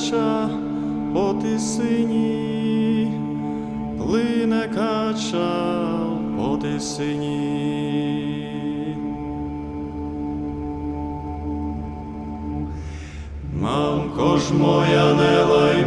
кача по тисині, плине кача по тисині. Мамко ж моя, не лай